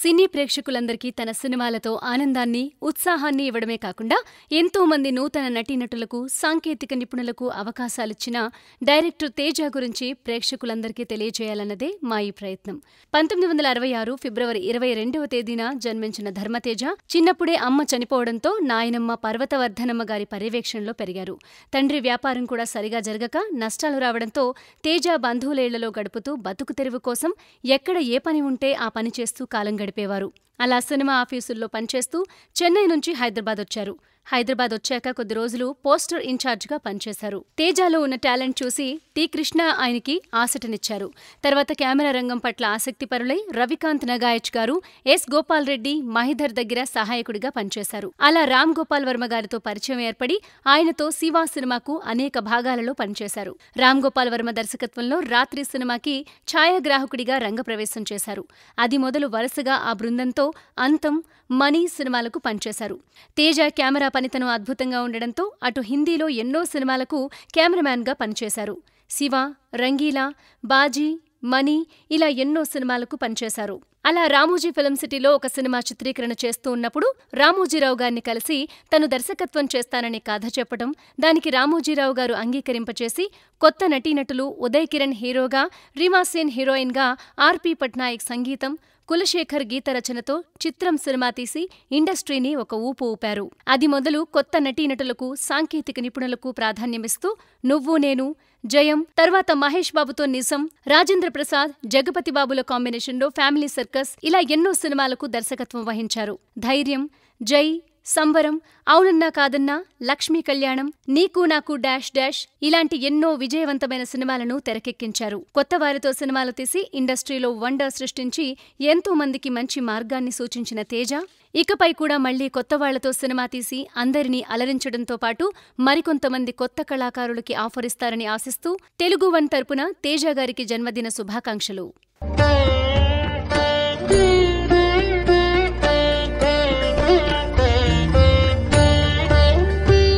సినీ ప్రేక్షకులందరికీ తన సినిమాలతో ఆనందాన్ని ఉత్సాహాన్ని ఇవ్వడమే కాకుండా ఎంతో మంది నూతన నటీనటులకు సాంకేతిక నిపుణులకు అవకాశాలిచ్చిన డైరెక్టర్ తేజ గురించి ప్రేక్షకులందరికీ తెలియజేయాలన్నదే మా ఈ ప్రయత్నం. పంతొమ్మిది వందల అరవై ఆరు ఫిబ్రవరి ఇరవై రెండవ తేదీన జన్మించిన ధర్మతేజ చిన్నప్పుడే అమ్మ చనిపోవడంతో నాయనమ్మ పర్వతవర్ధనమ్మ గారి పర్యవేక్షణలో పెరిగారు. తండ్రి వ్యాపారం కూడా సరిగా జరగక నష్టాలు రావడంతో తేజ బంధువులేళ్ళలో గడుపుతూ బతుకు తెరువు కోసం ఎక్కడ ఏ పని ఉంటే ఆ పని చేస్తూ కాలం గడిపేవారు. అలా సినిమా ఆఫీసుల్లో పనిచేస్తూ చెన్నై నుంచి హైదరాబాద్ వచ్చారు హైదరాబాద్ వచ్చాక కొద్ది రోజులు పోస్టర్ ఇన్ఛార్జ్గా పనిచేశారు. తేజాలో ఉన్న టాలెంట్ చూసి టి కృష్ణ ఆయనకి ఆసటనిచ్చారు. తర్వాత కెమెరా రంగం పట్ల ఆసక్తి పరులై రవికాంత్ నగాయచ్ గారు ఎస్ గోపాల్ రెడ్డి మహిధర్ దగ్గర సహాయకుడిగా పనిచేశారు. అలా రామ్ గోపాల్ వర్మ గారితో పరిచయం ఏర్పడి ఆయనతో శివా సినిమాకు అనేక భాగాలలో పనిచేశారు. రామ్ గోపాల్ వర్మ దర్శకత్వంలో రాత్రి సినిమాకి ఛాయాగ్రాహకుడిగా రంగప్రవేశం చేశారు. అది మొదలు వరుసగా ఆ బృందంతో అంతం మనీ సినిమాలకు పనిచేశారు. తేజ కెమెరా పనితనం అద్భుతంగా ఉండడంతో అటు హిందీలో ఎన్నో సినిమాలకు కెమెరామ్యాన్గా పనిచేశారు. శివ రంగీలా బాజీ మనీ ఇలా ఎన్నో సినిమాలకు పనిచేశారు. అలా రామోజీ ఫిల్మ్ సిటీలో ఒక సినిమా చిత్రీకరణ చేస్తూ ఉన్నప్పుడు రామోజీరావు గారిని కలిసి తను దర్శకత్వం చేస్తానని కథ చెప్పడం దానికి రామోజీరావు గారు అంగీకరింపచేసి కొత్త నటీనటులు ఉదయ్ కిరణ్ హీరోగా రీమాసేన్ హీరోయిన్గా ఆర్పి పట్నాయక్ సంగీతం కులశేఖర్ గీత రచనతో చిత్రం సినిమా తీసి ఇండస్ట్రీని ఒక ఊపు ఊపారు. అది మొదలు కొత్త నటీనటులకు సాంకేతిక నిపుణులకు ప్రాధాన్యమిస్తూ నువ్వు నేను జయం తర్వాత మహేష్ బాబుతో నిజం రాజేంద్ర ప్రసాద్ జగపతి బాబుల కాంబినేషన్లో ఫ్యామిలీ సర్కస్ ఇలా ఎన్నో సినిమాలకు దర్శకత్వం వహించారు. ధైర్యం జై సంబరం అవునన్నా కాదన్నా లక్ష్మీ కళ్యాణం నీకు నాకు డాష్ డాష్ ఇలాంటి ఎన్నో విజయవంతమైన సినిమాలను తెరకెక్కించారు. కొత్త వారితో సినిమాలు తీసి ఇండస్ట్రీలో వండర్ సృష్టించి ఎంతో మందికి మంచి మార్గాన్ని సూచించిన తేజ ఇకపై కూడా మళ్ళీ కొత్త వాళ్ళతో సినిమా తీసి అందరినీ అలరించడంతో పాటు మరికొంతమంది కొత్త కళాకారులకి ఆఫర్ ఇస్తారని ఆశిస్తూ తెలుగు వన్ తరపున తేజ గారికి జన్మదిన శుభాకాంక్షలు.